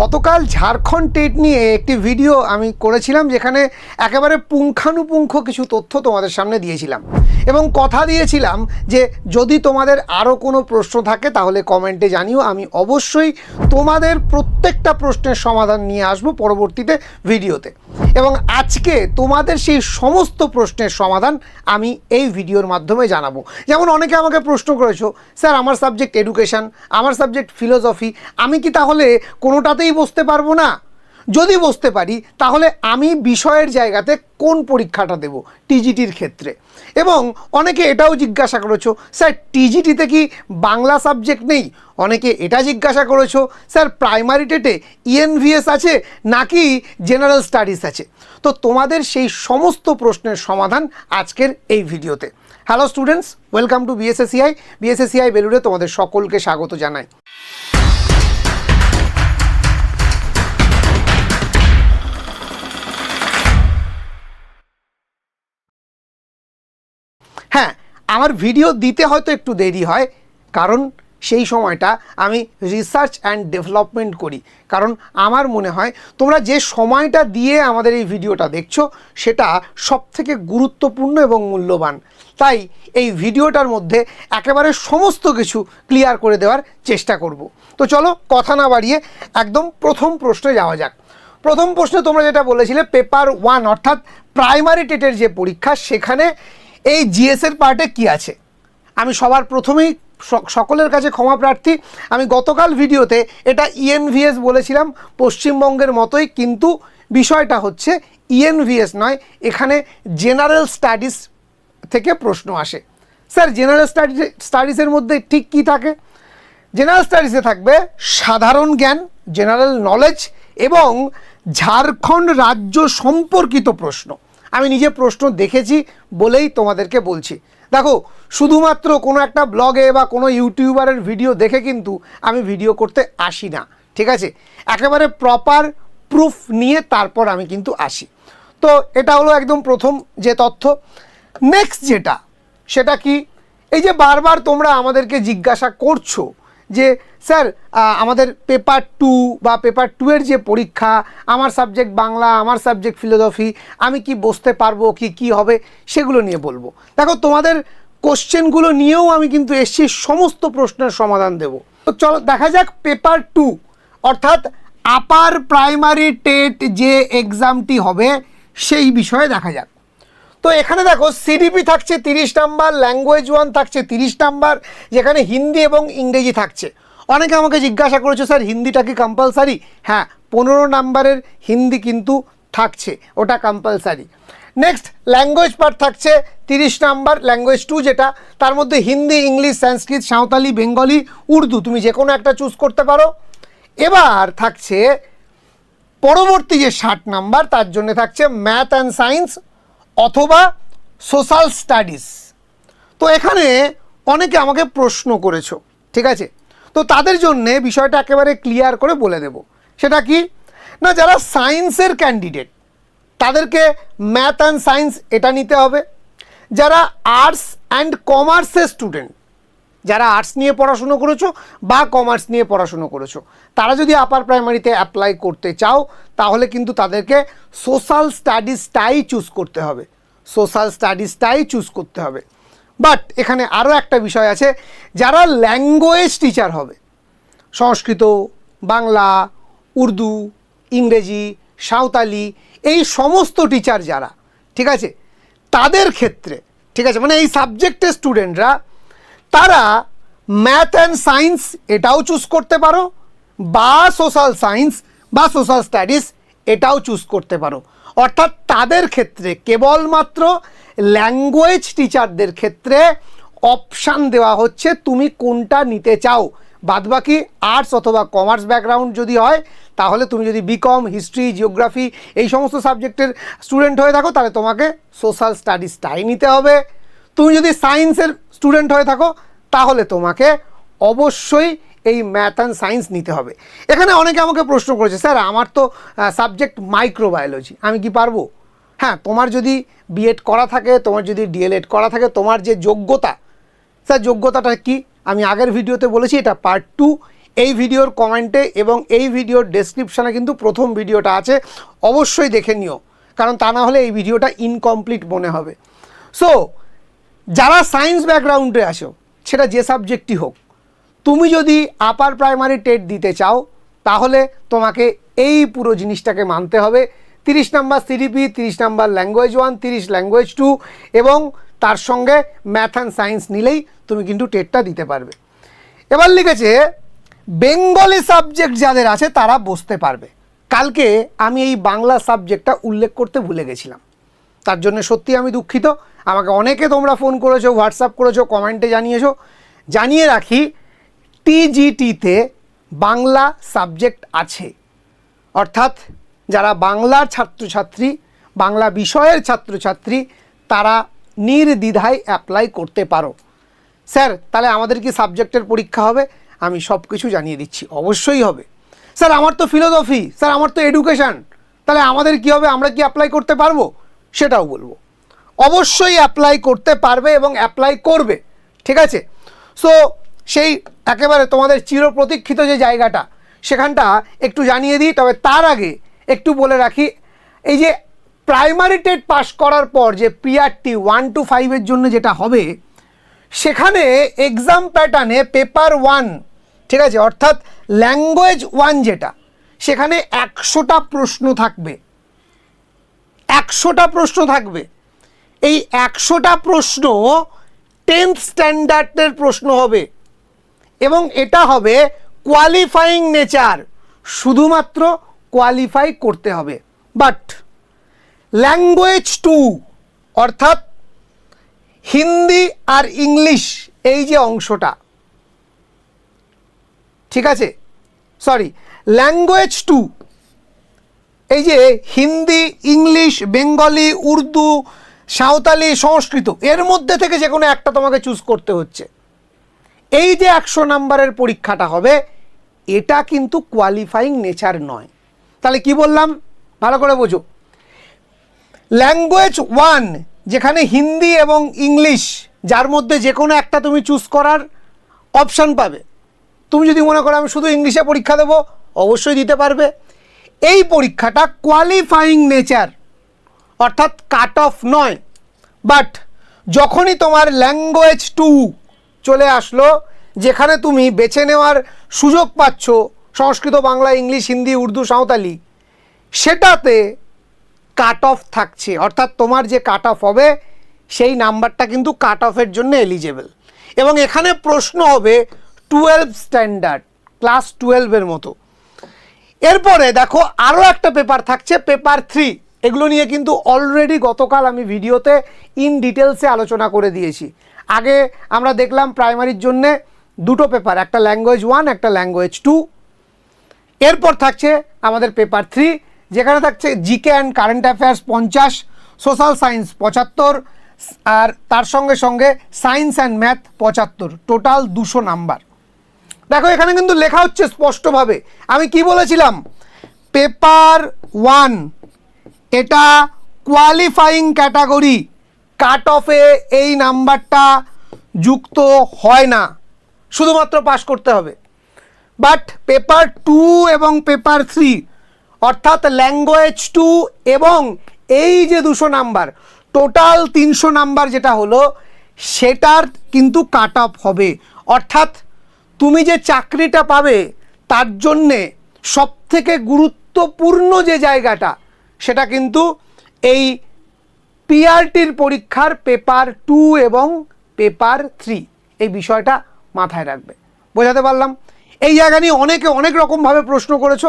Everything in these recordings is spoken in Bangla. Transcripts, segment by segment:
গতকাল ঝাড়খণ্ড টেট নিয়ে একটি ভিডিও আমি করেছিলাম যেখানে একেবারে পুঙ্খানুপুঙ্খ কিছু তথ্য তোমাদের সামনে দিয়েছিলাম। এবং কথা দিয়েছিলাম যে যদি তোমাদের আরও কোনো প্রশ্ন থাকে তাহলে কমেন্টে জানিও। আমি অবশ্যই তোমাদের প্রত্যেকটা প্রশ্নের সমাধান নিয়ে আসব পরবর্তীতে ভিডিওতে। এবং আজকে তোমাদের সেই সমস্ত প্রশ্নের সমাধান আমি এই ভিডিওর মাধ্যমে জানাব। যেমন অনেকে আমাকে প্রশ্ন করেছ, স্যার, আমার সাবজেক্ট এডুকেশন, আমার সাবজেক্ট ফিলোসফি, আমি কি তাহলে কোনোটাতেই বসতে পারব না। যদি বসতে পারি, তাহলে আমি বিষয়ের জায়গাতে কোন পরীক্ষাটা দেব? টিজিটির ক্ষেত্রে। এবং অনেকে এটাও জিজ্ঞাসা করেছ, স্যার, টিজিটিতে কি বাংলা সাবজেক্ট নেই? অনেকে এটা জিজ্ঞাসা করেছ, স্যার, প্রাইমারি টেটে ইএনভিএস আছে নাকি জেনারেল স্টাডিজ আছে? তো তোমাদের সেই সমস্ত প্রশ্নের সমাধান আজকের এই ভিডিওতে। Hello students welcome to BSACI BSACI বেলুড়ে তোমাদের সকলকে স্বাগত জানাই। হ্যাঁ আমার ভিডিও দিতে হয়তো একটু দেরি হয়, কারণ সেই সময়টা আমি রিসার্চ অ্যান্ড ডেভেলপমেন্ট করি। কারণ আমার মনে হয় তোমরা যে সময়টা দিয়ে আমাদের এই ভিডিওটা দেখছ, সেটা সবথেকে গুরুত্বপূর্ণ এবং মূল্যবান। তাই এই ভিডিওটার মধ্যে একেবারে সমস্ত কিছু ক্লিয়ার করে দেওয়ার চেষ্টা করব। তো চলো, কথা না বাড়িয়ে একদম প্রথম প্রশ্নে যাওয়া যাক। প্রথম প্রশ্নে তোমরা যেটা বলেছিলে পেপার ওয়ান অর্থাৎ প্রাইমারি টেটের যে পরীক্ষা, সেখানে এই জিএসের পার্টে কি আছে? আমি সবার প্রথমেই সকলের কাছে ক্ষমা প্রার্থী। আমি গতকাল ভিডিওতে এটা ইএনভিএস বলেছিলাম পশ্চিমবঙ্গের মতোই, কিন্তু বিষয়টা হচ্ছে ইএনভিএস নয়, এখানে জেনারেল স্টাডিজ থেকে প্রশ্ন আসে। স্যার জেনারেল স্টাডি স্টাডিজের মধ্যে ঠিক কী থাকে? জেনারেল স্টাডিজে থাকবে সাধারণ জ্ঞান জেনারেল নলেজ এবং ঝাড়খণ্ড রাজ্য সম্পর্কিত প্রশ্ন। আমি নিজে প্রশ্ন দেখেছি বলেই তোমাদেরকে বলছি। দেখো, শুধুমাত্র কোনো একটা ব্লগে বা কোনো ইউটিউবারের ভিডিও দেখে কিন্তু আমি ভিডিও করতে আসি না, ঠিক আছে? একেবারে প্রপার প্রুফ নিয়ে তারপর আমি কিন্তু আসি। তো এটা হলো একদম প্রথম যে তথ্য। নেক্সট যেটা, সেটা কি? এই যে বারবার তোমরা আমাদেরকে জিজ্ঞাসা করছ যে, স্যার আমাদের পেপার টু বা পেপার টু এর যে পরীক্ষা, আমার সাবজেক্ট বাংলা, আমার সাবজেক্ট ফিলোসফি আমি কি বসতে পারব, কি কি হবে, সেগুলো নিয়ে বলব। দেখো, তোমাদের কোশ্চেনগুলো নিয়েও আমি কিন্তু এসছি সমস্ত প্রশ্নের সমাধান দেব। তো চলো, দেখা যাক পেপার টু অর্থাৎ আপার প্রাইমারি টেট যে এক্সামটি হবে, সেই বিষয়ে দেখা যাক। তো এখানে দেখো সিডিপি থাকছে তিরিশ নাম্বার ল্যাঙ্গুয়েজ ওয়ান থাকছে তিরিশ নাম্বার, যেখানে হিন্দি এবং ইংরেজি থাকছে। অনেকে আমাকে জিজ্ঞাসা করেছ, স্যার, হিন্দিটা কি কম্পালসারি হ্যাঁ পনেরো নাম্বারের হিন্দি কিন্তু থাকছে, ওটা কম্পালসারি নেক্সট ল্যাঙ্গুয়েজ পার্ট থাকছে তিরিশ নাম্বার ল্যাঙ্গুয়েজ টু যেটা, তার মধ্যে হিন্দি, ইংলিশ, সংস্কৃত, সাঁওতালি, বেঙ্গলি, উর্দু, তুমি যে কোনো একটা চুজ করতে পারো। এবার থাকছে পরবর্তী যে ষাট নাম্বার, তার জন্য থাকছে ম্যাথ অ্যান্ড সায়েন্স অথবা সোশ্যাল স্টাডিজ তো এখানে অনেকে আমাকে প্রশ্ন করেছ, ঠিক আছে? তো তাদের জন্যে বিষয়টা একেবারে ক্লিয়ার করে বলে দেব। সেটা কি? না, যারা সায়েন্সের ক্যান্ডিডেট তাদেরকে ম্যাথ অ্যান্ড সায়েন্স এটা নিতে হবে। যারা আর্টস অ্যান্ড কমার্সের স্টুডেন্ট যারা আর্টস নিয়ে পড়াশুনো করেছ বা কমার্স নিয়ে পড়াশুনো করেছ, তারা যদি আপার প্রাইমারিতে অ্যাপ্লাই করতে চাও, তাহলে কিন্তু তাদেরকে সোশ্যাল স্টাডিজটাই চুজ করতে হবে। সোশ্যাল স্টাডিজটাই চুজ করতে হবে। বাট এখানে আরও একটা বিষয় আছে, যারা ল্যাঙ্গুয়েজ টিচার হবে, সংস্কৃত, বাংলা, উর্দু, ইংরেজি, সাঁওতালি, এই সমস্ত টিচার যারা, ঠিক আছে? তাদের ক্ষেত্রে, ঠিক আছে? মানে এই সাবজেক্টের স্টুডেন্টরা তারা ম্যাথ অ্যান্ড সায়েন্স এটাও চুজ করতে পারো, বা সোশ্যাল সায়েন্স বা সোশ্যাল স্টাডিজ এটাও চুজ করতে পারো। অর্থাৎ তাদের ক্ষেত্রে কেবলমাত্র ল্যাঙ্গুয়েজ টিচারদের ক্ষেত্রে অপশান দেওয়া হচ্ছে, তুমি কোনটা নিতে চাও। বাদবাকি আর্টস অথবা কমার্স ব্যাকগ্রাউন্ড যদি হয়, তাহলে তুমি যদি বিকম হিস্ট্রি জিওগ্রাফি এই সমস্ত সাবজেক্টের স্টুডেন্ট হয়ে থাকো, তাহলে তোমাকে সোশ্যাল স্টাডিজটাই নিতে হবে। তুমি যদি সায়েন্সের স্টুডেন্ট হয়ে থাকো, তাহলে তোমাকে অবশ্যই এই ম্যাথ অ্যান্ড সায়েন্স নিতে হবে। এখানে অনেকে আমাকে প্রশ্ন করেছে, স্যার, আমার তো সাবজেক্ট মাইক্রোবায়োলজি আমি কি পারব? হ্যাঁ তোমার যদি বিএড করা থাকে, তোমার যদি ডিএলএড করা থাকে, তোমার যে যোগ্যতা, স্যার, যোগ্যতাটা কি? আমি আগের ভিডিওতে বলেছি, এটা পার্ট টু এই ভিডিওর কমেন্টে এবং এই ভিডিওর ডেসক্রিপশানে কিন্তু প্রথম ভিডিওটা আছে। অবশ্যই দেখে নিও, কারণ তা না হলে এই ভিডিওটা ইনকমপ্লিট মনে হবে। সো যারা সায়েন্স ব্যাকগ্রাউন্ডে আসো, সেটা যে সাবজেক্টই হোক, তুমি যদি আপার প্রাইমারি টেট দিতে চাও, তাহলে তোমাকে এই পুরো জিনিসটাকে মানতে হবে। তিরিশ নাম্বার সিডিপি তিরিশ নাম্বার ল্যাঙ্গুয়েজ ওয়ান তিরিশ ল্যাঙ্গুয়েজ টু এবং তার সঙ্গে ম্যাথ অ্যান্ড সায়েন্স নিলেই তুমি কিন্তু টেটটা দিতে পারবে। এবার লিখেছে, বেঙ্গলি সাবজেক্ট যাদের আছে তারা বসতে পারবে। কালকে আমি এই বাংলা সাবজেক্টটা উল্লেখ করতে ভুলে গেছিলাম। তার জন্য সত্যি আমি দুঃখিত। আমাকে অনেকে তোমরা ফোন করেছ, হোয়াটসঅ্যাপ করেছ, কমেন্টে জানিয়েছো। জানিয়ে রাখি, টিজিটিতে বাংলা সাবজেক্ট আছে। অর্থাৎ যারা বাংলার ছাত্রছাত্রী, বাংলা বিষয়ের ছাত্রছাত্রী, তারা নির্দ্বিধায় অ্যাপ্লাই করতে পারো। স্যার, তাহলে আমাদের কি সাবজেক্টের পরীক্ষা হবে? আমি সব কিছু জানিয়ে দিচ্ছি। অবশ্যই হবে। স্যার, আমার তো ফিলোসফি স্যার, আমার তো এডুকেশান তাহলে আমাদের কি হবে? আমরা কি অ্যাপ্লাই করতে পারব? সেটাও বলব। অবশ্যই অ্যাপ্লাই করতে পারবে এবং অ্যাপ্লাই করবে, ঠিক আছে? সো সেই একেবারে তোমাদের চিরপ্রতীক্ষিত যে জায়গাটা, সেখানটা একটু জানিয়ে দিই, তবে তার আগে একটু বলে রাখি, এই যে প্রাইমারি টেট পাস করার পর যে পিআরটি ওয়ান টু ফাইভের জন্য যেটা হবে, সেখানে এক্সাম প্যাটার্নে পেপার ওয়ান ঠিক আছে? অর্থাৎ ল্যাঙ্গুয়েজ ওয়ান যেটা, সেখানে একশোটা প্রশ্ন থাকবে। একশোটা প্রশ্ন থাকবে। এই একশোটা প্রশ্ন টেন্থ স্ট্যান্ডার্ডের প্রশ্ন হবে। এবং এটা হবে কোয়ালিফাইং নেচার শুধুমাত্র কোয়ালিফাই করতে হবে। বাট ল্যাঙ্গুয়েজ টু অর্থাৎ হিন্দি আর ইংলিশ, এই যে অংশটা। ঠিক আছে? সরি ল্যাঙ্গুয়েজ টু এই যে হিন্দি, ইংলিশ, বেঙ্গলি, উর্দু, সাঁওতালি সংস্কৃত, এর মধ্যে থেকে যে কোনো একটা তোমাকে চুজ করতে হচ্ছে। এই যে একশো নাম্বারের পরীক্ষাটা হবে, এটা কিন্তু কোয়ালিফাইং নেচার নয়। তাহলে কি বললাম? ভালো করে বোঝো। ল্যাঙ্গুয়েজ ওয়ান যেখানে হিন্দি এবং ইংলিশ, যার মধ্যে যে কোনো একটা তুমি চুজ করার অপশান পাবে। তুমি যদি মনে করো আমি শুধু ইংলিশে পরীক্ষা দেবো, অবশ্যই দিতে পারবে। এই পরীক্ষাটা কোয়ালিফাইং নেচার অর্থাৎ কাট অফ নয়। বাট যখনই তোমার ল্যাঙ্গুয়েজ টু চলে আসলো, যেখানে তুমি বেছে নেওয়ার সুযোগ পাচ্ছ, সংস্কৃত, বাংলা, ইংলিশ, হিন্দি, উর্দু, সাঁওতালি, সেটাতে কাট অফ থাকছে। অর্থাৎ তোমার যে কাট অফ হবে, সেই নাম্বারটা কিন্তু কাট অফের জন্য এলিজেবল এবং এখানে প্রশ্ন হবে টুয়েলভ স্ট্যান্ডার্ড ক্লাস টুয়েলভের মতো। এরপরে দেখো আরও একটা পেপার থাকছে, পেপার থ্রি এগুলো নিয়ে কিন্তু অলরেডি গতকাল আমি ভিডিওতে ইন ডিটেলসে আলোচনা করে দিয়েছি। আগে আমরা দেখলাম প্রাইমারির জন্যে দুটো পেপার, একটা ল্যাঙ্গুয়েজ ওয়ান একটা ল্যাঙ্গুয়েজ টু এরপর থাকছে আমাদের পেপার থ্রি যেখানে থাকছে জিকে অ্যান্ড কারেন্ট অ্যাফেয়ার্স পঞ্চাশ সোশ্যাল সায়েন্স পঁচাত্তর, আর তার সঙ্গে সঙ্গে সায়েন্স অ্যান্ড ম্যাথ পঁচাত্তর টোটাল দুশো নাম্বার দেখো, এখানে কিন্তু লেখা হচ্ছে স্পষ্টভাবে। আমি কি বলেছিলাম? পেপার ওয়ান, এটা কোয়ালিফাইং ক্যাটাগরি কাট অফে এই নাম্বারটা যুক্ত হয় না। শুধুমাত্র পাশ করতে হবে। বাট পেপার টু এবং পেপার থ্রি অর্থাৎ ল্যাঙ্গুয়েজ টু এবং এই যে দুশো নাম্বার টোটাল তিনশো নাম্বার যেটা হলো, সেটার কিন্তু কাট অফ হবে। অর্থাৎ তুমি যে চাকরিটা পাবে, তার জন্যে সবথেকে গুরুত্বপূর্ণ যে জায়গাটা, সেটা কিন্তু এই পিআরটির পরীক্ষার পেপার টু এবং পেপার থ্রি, এই বিষয়টা মাথায় রাখবে। বোঝাতে পারলাম? এই জায়গা নিয়ে অনেকে অনেক রকমভাবে প্রশ্ন করেছ।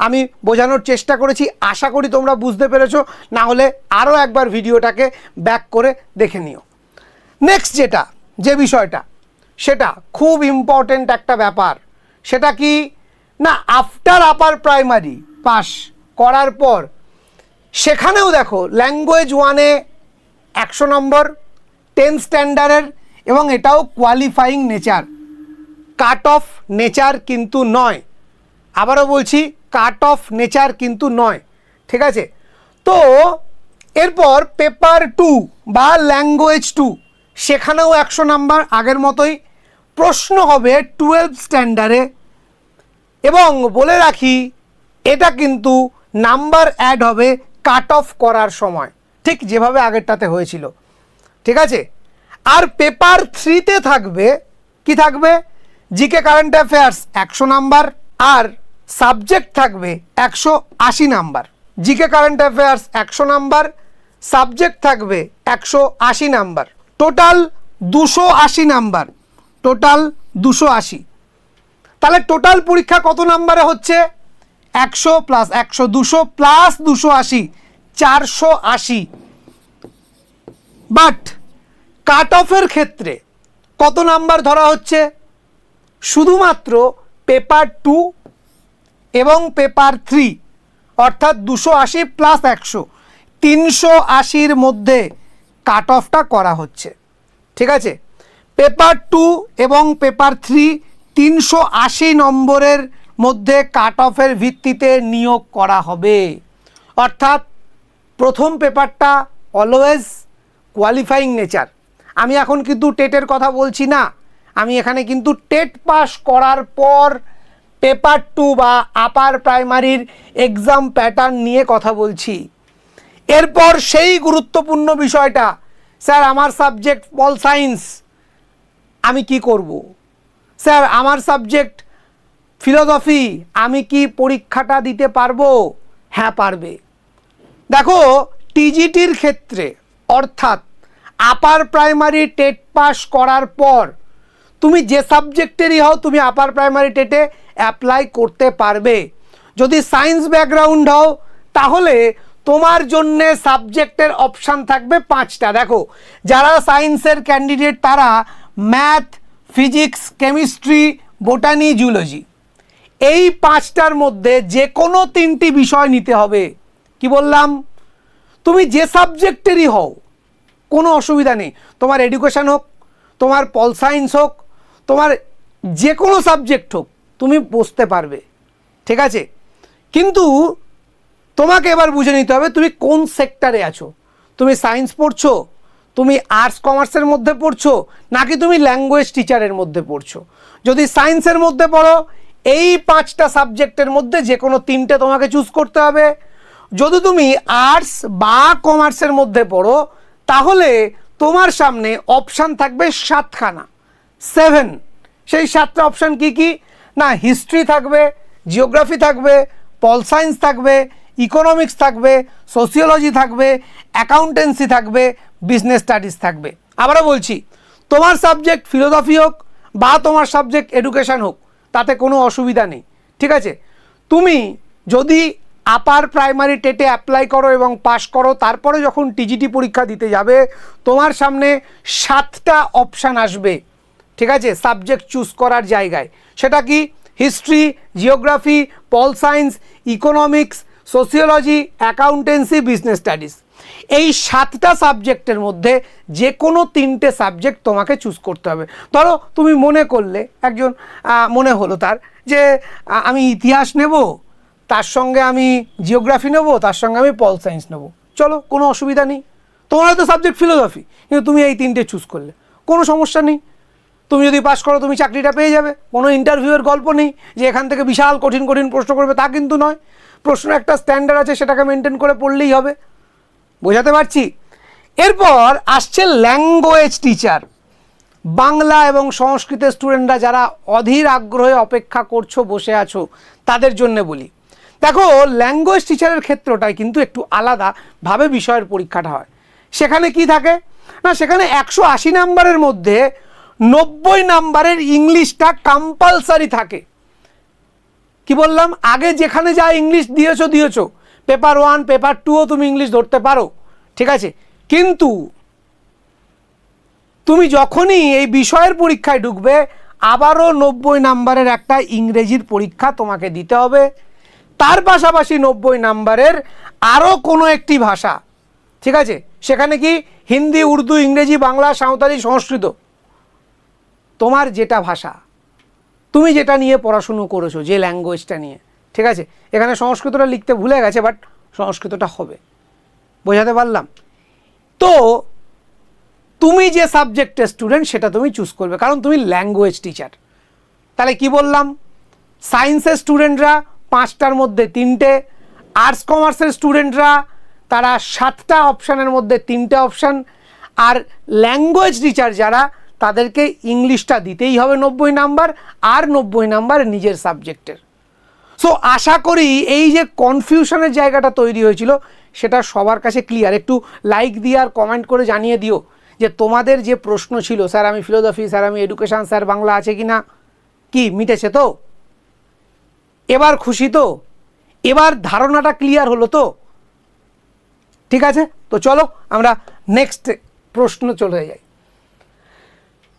আমি বোঝানোর চেষ্টা করেছি, আশা করি তোমরা বুঝতে পেরেছ, না হলে আরও একবার ভিডিওটাকে ব্যাক করে দেখে নিও। নেক্সট যেটা, যে বিষয়টা সেটা খুব ইম্পর্টেন্ট একটা ব্যাপার। সেটা কি? না আফটার আপার প্রাইমারি পাস করার পর, সেখানেও দেখো ল্যাঙ্গুয়েজ ওয়ানে একশো নম্বর টেন স্ট্যান্ডার্ডের এবং এটাও qualifying nature cut off nature কিন্তু নয়। আবারও বলছি কাট অফ নেচার কিন্তু নয়। ঠিক আছে? তো, এরপর পেপার টু বা ল্যাঙ্গুয়েজ টু সেখানেও একশো নাম্বার, আগের মতোই। প্রশ্ন হবে টুয়েলভ স্ট্যান্ডার্ডে এবং বলে রাখি, এটা কিন্তু নাম্বার অ্যাড হবে কাট অফ করার সময়। ঠিক যেভাবে আগেরটাতে হয়েছিল। ঠিক আছে? আর পেপার থ্রিতে থাকবে, কি থাকবে? জিকে কারেন্ট অ্যাফেয়ার্স একশো নাম্বার, আর সাবজেক্ট থাকবে একশো আশি নাম্বার। জিকে কারেন্ট অ্যাফেয়ার্স একশো নাম্বার সাবজেক্ট থাকবে একশো আশি নাম্বার। টোটাল দুশো আশি নাম্বার টোটাল দুশো আশি। তাহলে টোটাল পরীক্ষা কত নাম্বারে হচ্ছে? একশো প্লাস একশো দুশো প্লাস দুশো আশি, চারশো আশি। বাট কাট অফের ক্ষেত্রে কত নাম্বার ধরা হচ্ছে? শুধুমাত্র পেপার টু এবং পেপার থ্রি অর্থাৎ দুশো আশি প্লাস একশো, তিনশো আশির মধ্যে কাট অফটা করা হচ্ছে। ঠিক আছে? পেপার টু এবং পেপার থ্রি তিনশো আশি নম্বরের মধ্যে কাট অফের ভিত্তিতে নিয়োগ করা হবে। অর্থাৎ প্রথম পেপারটা অলওয়েজ কোয়ালিফাইং নেচার আমি এখন কিন্তু টেটের কথা বলছি না। আমি এখানে কিন্তু টেট পাস করার পর পেপার টু বা আপার প্রাইমারির এক্সাম প্যাটার্ন নিয়ে কথা বলছি। এরপর সেই গুরুত্বপূর্ণ বিষয়টা, স্যার, আমার সাবজেক্ট পল সায়েন্স আমি কি করব? স্যার, আমার সাবজেক্ট ফিলোসফি আমি কি পরীক্ষাটা দিতে পারব? হ্যাঁ পারবে। দেখো টিজিটির ক্ষেত্রে, অর্থাৎ আপার প্রাইমারি টেট পাস করার পর, তুমি যে সাবজেক্টেরই হও, তুমি আপার প্রাইমারি টেটে অ্যাপ্লাই করতে পারবে। যদি সায়েন্স ব্যাকগ্রাউন্ড হও, তাহলে তোমার জন্যে সাবজেক্টের অপশান থাকবে পাঁচটা। দেখো, যারা সায়েন্সের ক্যান্ডিডেট তারা math, physics, chemistry, botany, zoology. এই পাঁচটার মধ্যে যে কোনো তিনটি বিষয় নিতে হবে। কি বললাম? তুমি যে সাবজেক্টেরই হও, কোনো অসুবিধা নেই। তোমার এডুকেশন হোক, তোমার পল সায়েন্স হোক, তোমার যে কোনো সাবজেক্ট হোক, তুমি বসতে পারবে। ঠিক আছে? কিন্তু তোমাকে এবার বুঝে নিতে হবে তুমি কোন সেক্টরে আছো? তুমি সায়েন্স পড়ছো? তুমি আর্টস কমার্সের মধ্যে পড়ছো? নাকি তুমি ল্যাঙ্গুয়েজ টিচারের মধ্যে পড়ছো? যদি সায়েন্সের মধ্যে পড়ো, এই পাঁচটা সাবজেক্টের মধ্যে যে কোনো তিনটে তোমাকে চুজ করতে হবে। যদি তুমি আর্টস বা কমার্সের মধ্যে পড়ো, তাহলে তোমার সামনে অপশান থাকবে সাতখানা। সেভেন সেই সাতটা অপশান কি কি? না হিস্ট্রি থাকবে জিওগ্রাফি থাকবে পল সায়েন্স থাকবে ইকোনমিক্স থাকবে সোসিওলজি থাকবে অ্যাকাউন্টেন্সি থাকবে বিজনেস স্টাডিজ থাকবে। আবারও বলছি, তোমার সাবজেক্ট ফিলোসফি হোক বা তোমার সাবজেক্ট এডুকেশন হোক, তাতে কোনো অসুবিধা নেই, ঠিক আছে? তুমি যদি আপার প্রাইমারি টেটে অ্যাপ্লাই করো এবং পাশ করো, তারপরে যখন টিজিটি পরীক্ষা দিতে যাবে, তোমার সামনে সাতটা অপশান আসবে, ঠিক আছে? সাবজেক্ট চুজ করার জায়গায়। সেটা কি? History geography pol science economics sociology accountancy business studies এই সাতটা সাবজেক্টের মধ্যে যে কোনো তিনটে সাবজেক্ট তোমাকে চুজ করতে হবে। ধরো তুমি মনে করলে, একজন মনে হলো তার যে আমি ইতিহাস নেব, তার সঙ্গে আমি জিওগ্রাফি নেব, তার সঙ্গে আমি পল সায়েন্স নেব। চলো, কোনো অসুবিধা নেই। তোমার হয়তো সাবজেক্ট ফিলোসফি কিন্তু তুমি এই তিনটে চুজ করলে। কোনো সমস্যা নেই। তুমি যদি পাস করো, তুমি চাকরিটা পেয়ে যাবে। কোনো ইন্টারভিউয়ের গল্প নেই যে এখান থেকে বিশাল কঠিন কঠিন প্রশ্ন করবে, তা কিন্তু নয়। প্রশ্ন একটা স্ট্যান্ডার্ড আছে, সেটাকে মেনটেন করে পড়লেই হবে। বোঝাতে পারছি? এরপর আসছে ল্যাঙ্গুয়েজ টিচার বাংলা এবং সংস্কৃতের স্টুডেন্টরা যারা অধীর আগ্রহে অপেক্ষা করছ, বসে আছো, তাদের জন্য বলি। দেখো ল্যাঙ্গুয়েজ টিচারের ক্ষেত্রটায় কিন্তু একটু আলাদাভাবে বিষয়ের পরীক্ষাটা হয়। সেখানে কি থাকে? না, সেখানে একশো আশি নাম্বারের মধ্যে নব্বই নাম্বারের ইংলিশটা কম্পালসারি থাকে। কি বললাম? আগে যেখানে যা ইংলিশ দিয়েছ দিয়েছ। পেপার ওয়ান পেপার টুও তুমি ইংলিশ ধরতে পারো। ঠিক আছে? কিন্তু তুমি যখনই এই বিষয়ের পরীক্ষায় ঢুকবে, আবারও নব্বই নাম্বারের একটা ইংরেজির পরীক্ষা তোমাকে দিতে হবে। তার পাশাপাশি নব্বই নাম্বারের আরও কোনো একটি ভাষা। ঠিক আছে? সেখানে কি? হিন্দি, উর্দু, ইংরেজি, বাংলা, সাঁওতালি, সংস্কৃত। তোমার যেটা ভাষা। তুমি যেটা নিয়ে পড়াশুনো করেছ, যে ল্যাঙ্গুয়েজটা নিয়ে, ঠিক আছে? এখানে সংস্কৃতটা লিখতে ভুলে গেছে বাট সংস্কৃতটা হবে। বোঝাতে পারলাম? তো, তুমি যে সাবজেক্টের স্টুডেন্ট সেটা তুমি চুজ করবে, কারণ তুমি ল্যাঙ্গুয়েজ টিচার তাহলে কি বললাম? সায়েন্সের স্টুডেন্টরা পাঁচটার মধ্যে তিনটে আর্টস কমার্সের স্টুডেন্টরা তারা সাতটা অপশানের মধ্যে তিনটে অপশান আর ল্যাঙ্গুয়েজ টিচার যারা তাদেরকে ইংলিশটা দিতেই হবে নব্বই নাম্বার আর নব্বই নাম্বার নিজের সাবজেক্টের। সো আশা করি এই যে কনফিউশনের জায়গাটা তৈরি হয়েছিল, সেটা সবার কাছে ক্লিয়ার একটু লাইক দিয়ে আর কমেন্ট করে জানিয়ে দিও যে তোমাদের যে প্রশ্ন ছিল, স্যার, আমি ফিলোসফি স্যার, আমি এডুকেশান স্যার, বাংলা আছে কি না কি, মিটেছে তো? এবার খুশি তো? এবার ধারণাটা ক্লিয়ার হলো তো? ঠিক আছে? তো চলো, আমরা নেক্সট প্রশ্ন চলে যাই।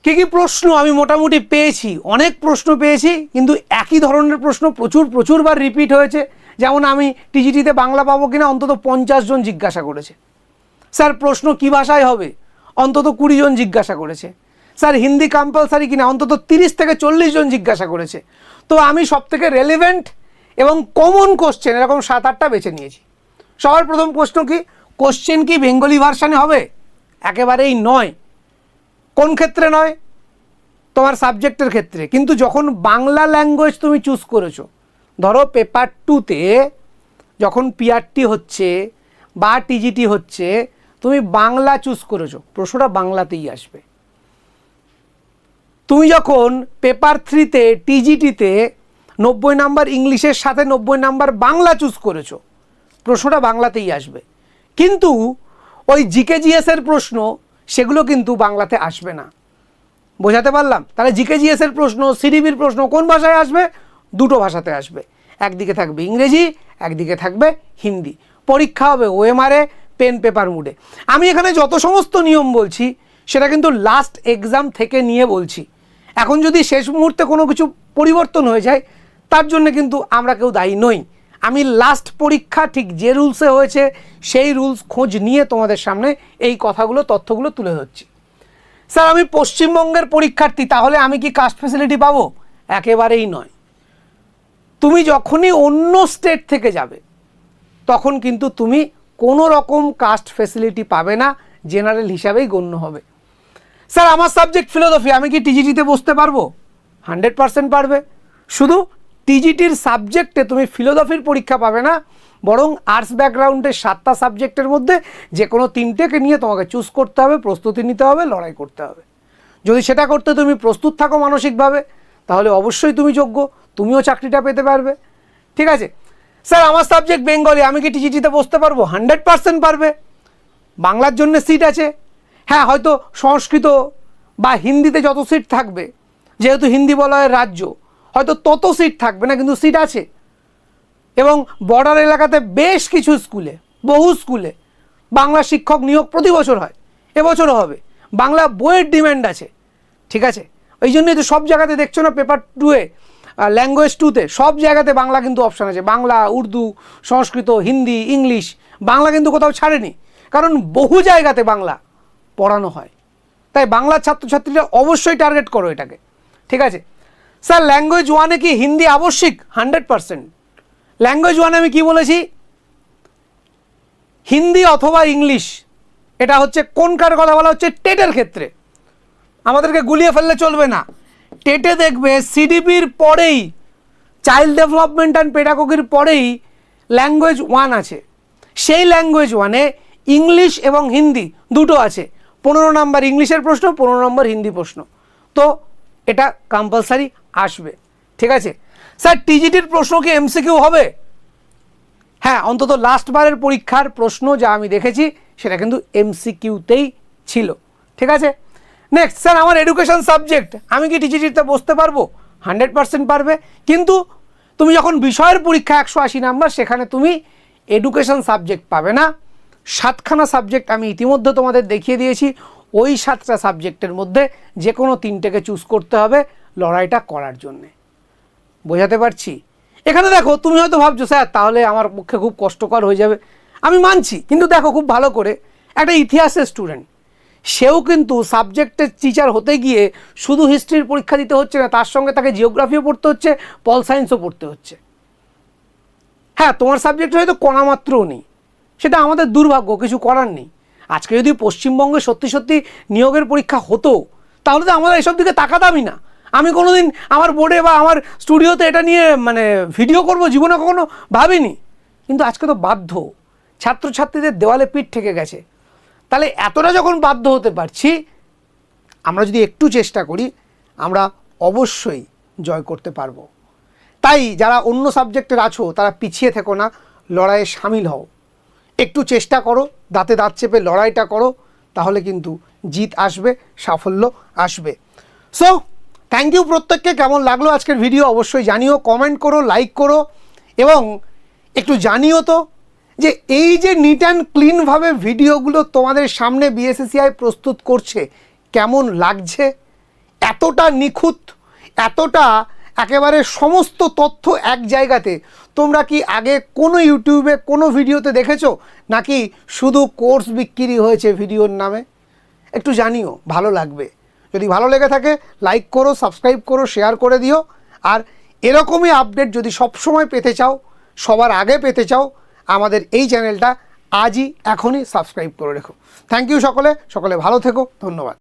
কী কী প্রশ্ন আমি মোটামুটি পেয়েছি, অনেক প্রশ্ন পেয়েছি, কিন্তু একই ধরনের প্রশ্ন প্রচুর, প্রচুরবার রিপিট হয়েছে। যেমন আমি টিজিটিতে বাংলা পাবো কিনা, অন্তত পঞ্চাশ জন জিজ্ঞাসা করেছে। স্যার, প্রশ্ন কী ভাষায় হবে? অন্তত কুড়ি জন জিজ্ঞাসা করেছে। স্যার, হিন্দি কম্পালসারি কিনা, অন্তত তিরিশ থেকে চল্লিশ জন জিজ্ঞাসা করেছে। তো আমি সব থেকে রেলিভেন্ট এবং কমন কোশ্চেন এরকম সাত আটটা বেছে নিয়েছি। সবার প্রথম প্রশ্ন কি? কোশ্চেন কি বেঙ্গলি ভার্সানে হবে? একেবারেই নয়। কোন ক্ষেত্রে নয়? তোমার সাবজেক্টের ক্ষেত্রে। কিন্তু যখন বাংলা ল্যাঙ্গুয়েজ তুমি চুজ করেছ, ধরো পেপার টুতে যখন পিআরটি হচ্ছে বা টিজিটি হচ্ছে, তুমি বাংলা চুজ করেছ, প্রশ্নটা বাংলাতেই আসবে। তুমি যখন পেপার থ্রিতে টিজিটিতে নব্বই নাম্বার ইংলিশের সাথে নব্বই নাম্বার বাংলা চুজ করেছ, প্রশ্নটা বাংলাতেই আসবে। কিন্তু ওই জিকে জিএসের প্রশ্ন সেগুলো কিন্তু বাংলাতে আসবে না। বোঝাতে পারলাম? তাহলে জিকে জিএসের প্রশ্ন সিডিবির প্রশ্ন কোন ভাষায় আসবে? দুটো ভাষাতে আসবে। একদিকে থাকবে ইংরেজি, একদিকে থাকবে হিন্দি। পরীক্ষা হবে ওএমআরে পেন, পেপার, মুডে। আমি এখানে যত সমস্ত নিয়ম বলছি, সেটা কিন্তু লাস্ট এক্সাম থেকে নিয়ে বলছি। এখন যদি শেষ মুহূর্তে কোনো কিছু পরিবর্তন হয়ে যায়, তার জন্য কিন্তু আমরা কেউ দায়ী নই। আমি লাস্ট পরীক্ষা, ঠিক যে রুলসে হয়েছে, সেই রুলস খোঁজ নিয়ে তোমাদের সামনে এই কথাগুলো, তথ্যগুলো তুলে ধরছি। স্যার, আমি পশ্চিমবঙ্গের পরীক্ষার্থী, তাহলে আমি কি কাস্ট ফেসিলিটি পাবো? একেবারেই নয়। তুমি যখনই অন্য স্টেট থেকে যাবে, তখন কিন্তু তুমি কোনো রকম কাস্ট ফেসিলিটি পাবে না জেনারেল হিসাবেই গণ্য হবে। স্যার, আমার সাবজেক্ট ফিলোসফি আমি কি টিজিটিতে বসতে পারব? হান্ড্রেড পার্সেন্ট পারবে। শুধু টিজিটির সাবজেক্টে তুমি ফিলোসফির পরীক্ষা পাবে না, বরং আর্টস ব্যাকগ্রাউন্ডের সাতটা সাবজেক্টের মধ্যে যে কোনো তিনটেকে নিয়ে তোমাকে চুজ করতে হবে, প্রস্তুতি নিতে হবে, লড়াই করতে হবে। যদি সেটা করতে তুমি প্রস্তুত থাকো মানসিকভাবে, তাহলে অবশ্যই তুমি যোগ্য, তুমিও চাকরিটা পেতে পারবে। ঠিক আছে? স্যার, আমার সাবজেক্ট বেঙ্গলি আমি কি টিজিটিতে বসতে পারব? হান্ড্রেড পার্সেন্ট পারবে। বাংলার জন্য সিট আছে। হ্যাঁ হয়তো সংস্কৃত বা হিন্দিতে যত সিট থাকবে, যেহেতু হিন্দি বলা হয় রাজ্য হয়তো তত সিট থাকবে না, কিন্তু সিট আছে। এবং বর্ডার এলাকাতে বেশ কিছু স্কুলে বহু স্কুলে বাংলা শিক্ষক নিয়োগ প্রতি বছর হয়, এবছরও হবে। বাংলা বইয়ের ডিম্যান্ড আছে, ঠিক আছে? ওই জন্যই তো সব জায়গাতে দেখছ না পেপার টুয়ে ল্যাঙ্গুয়েজ টুতে সব জায়গাতে বাংলা কিন্তু অপশান আছে। বাংলা, উর্দু, সংস্কৃত, হিন্দি, ইংলিশ, বাংলা কিন্তু কোথাও ছাড়েনি। কারণ বহু জায়গাতে বাংলা পড়ানো হয়। তাই বাংলার ছাত্রছাত্রীরা অবশ্যই টার্গেট করো এটাকে, ঠিক আছে? স্যার ল্যাঙ্গুয়েজ ওয়ানে কি হিন্দি আবশ্যিক? হান্ড্রেড পারসেন্ট ল্যাঙ্গুয়েজ ওয়ানে আমি কি বলেছি? হিন্দি অথবা ইংলিশ, এটা হচ্ছে কোনকার কথা বলা হচ্ছে? টেটের ক্ষেত্রে। আমাদেরকে গুলিয়ে ফেললে চলবে না। টেটে দেখবে সিডিপির পরেই চাইল্ড ডেভেলপমেন্ট অ্যান্ড পেডাগোগির পরেই ল্যাঙ্গুয়েজ ওয়ান আছে। সেই ল্যাঙ্গুয়েজ ওয়ানে ইংলিশ এবং হিন্দি দুটো আছে। পনেরো নম্বর ইংলিশের প্রশ্ন, পনেরো নম্বর হিন্দি প্রশ্ন। তো এটা কম্পালসারি আসবে। ঠিক আছে? স্যার, টিজিটির প্রশ্ন কি এমসিকিউ হবে? হ্যাঁ অন্তত লাস্ট বারের পরীক্ষার প্রশ্ন যা আমি দেখেছি, সেটা কিন্তু এমসিকিউতেই ছিল। ঠিক আছে? নেক্সট স্যার, আমার এডুকেশন সাবজেক্ট আমি কি টিজিটিতে বসতে পারব? হান্ড্রেড পার্সেন্ট পারবে। কিন্তু তুমি যখন বিষয়ের পরীক্ষা একশো আশি নাম্বার, সেখানে তুমি এডুকেশন সাবজেক্ট পাবে না। সাতখানা সাবজেক্ট আমি ইতিমধ্যে তোমাদের দেখিয়ে দিয়েছি। ওই সাতটা সাবজেক্টের মধ্যে যে কোনো তিনটেকে চুজ করতে হবে। লড়াইটা করার জন্যে। বোঝাতে পারছি? এখানে দেখো, তুমি হয়তো ভাবছ, স্যার, তাহলে আমার পক্ষে খুব কষ্টকর হয়ে যাবে। আমি মানছি, কিন্তু দেখো, খুব ভালো করে। একটা ইতিহাসের স্টুডেন্ট, সেও কিন্তু সাবজেক্টের টিচার হতে গিয়ে শুধু হিস্ট্রির পরীক্ষা দিতে হচ্ছে না, তার সঙ্গে তাকে জিওগ্রাফিও পড়তে হচ্ছে, পল সায়েন্সও পড়তে হচ্ছে। হ্যাঁ তোমার সাবজেক্ট হয়তো কণামাত্রও নেই, সেটা আমাদের দুর্ভাগ্য, কিছু করার নেই। আজকে যদি পশ্চিমবঙ্গে সত্যি সত্যি নিয়োগের পরীক্ষা হতো, তাহলে তো আমরা এসব দিকে তাকাতামই না। আমি কোনোদিন আমার বোর্ডে বা আমার স্টুডিওতে এটা নিয়ে মানে ভিডিও করব, জীবনে কখনো ভাবিনি। কিন্তু আজকে তো বাধ্য। ছাত্রছাত্রীদের দেওয়ালে পিঠ থেকে গেছে। তাহলে এতটা যখন বাধ্য হতে পারছি, আমরা যদি একটু চেষ্টা করি, আমরা অবশ্যই জয় করতে পারব। তাই যারা অন্য সাবজেক্টের আছো, তারা পিছিয়ে থেকো না, লড়াইয়ে সামিল হও। একটু চেষ্টা করো, দাঁতে দাঁত চেপে লড়াইটা করো, তাহলে কিন্তু জিত আসবে, সাফল্য আসবে। সো থ্যাংক ইউ প্রত্যেককে, কেমন লাগল আজকের ভিডিও অবশ্যই জানিও কমেন্ট করো লাইক করো, এবং একটু জানিও তো যে এই যে নিট অ্যান্ড ক্লিনভাবে ভিডিওগুলো তোমাদের সামনে বিএসএসিআই প্রস্তুত করছে, কেমন লাগছে? এতটা নিখুঁত, এতটা একেবারে সমস্ত তথ্য এক জায়গাতে। তোমরা কি আগে কোনো ইউটিউবে কোনো ভিডিওতে দেখেছ? নাকি শুধু কোর্স বিক্রি হয়েছে ভিডিওর নামে? একটু জানিও, ভালো লাগবে। যদি ভালো লেগে থাকে লাইক করো সাবস্ক্রাইব করো শেয়ার করে দিও। আর এরকমই আপডেট যদি সবসময় পেতে চাও, সবার আগে পেতে চাও, আমাদের এই চ্যানেলটা আজই এখনই সাবস্ক্রাইব করে রেখো। থ্যাংক ইউ সকলে সকলে ভালো থেকো, ধন্যবাদ।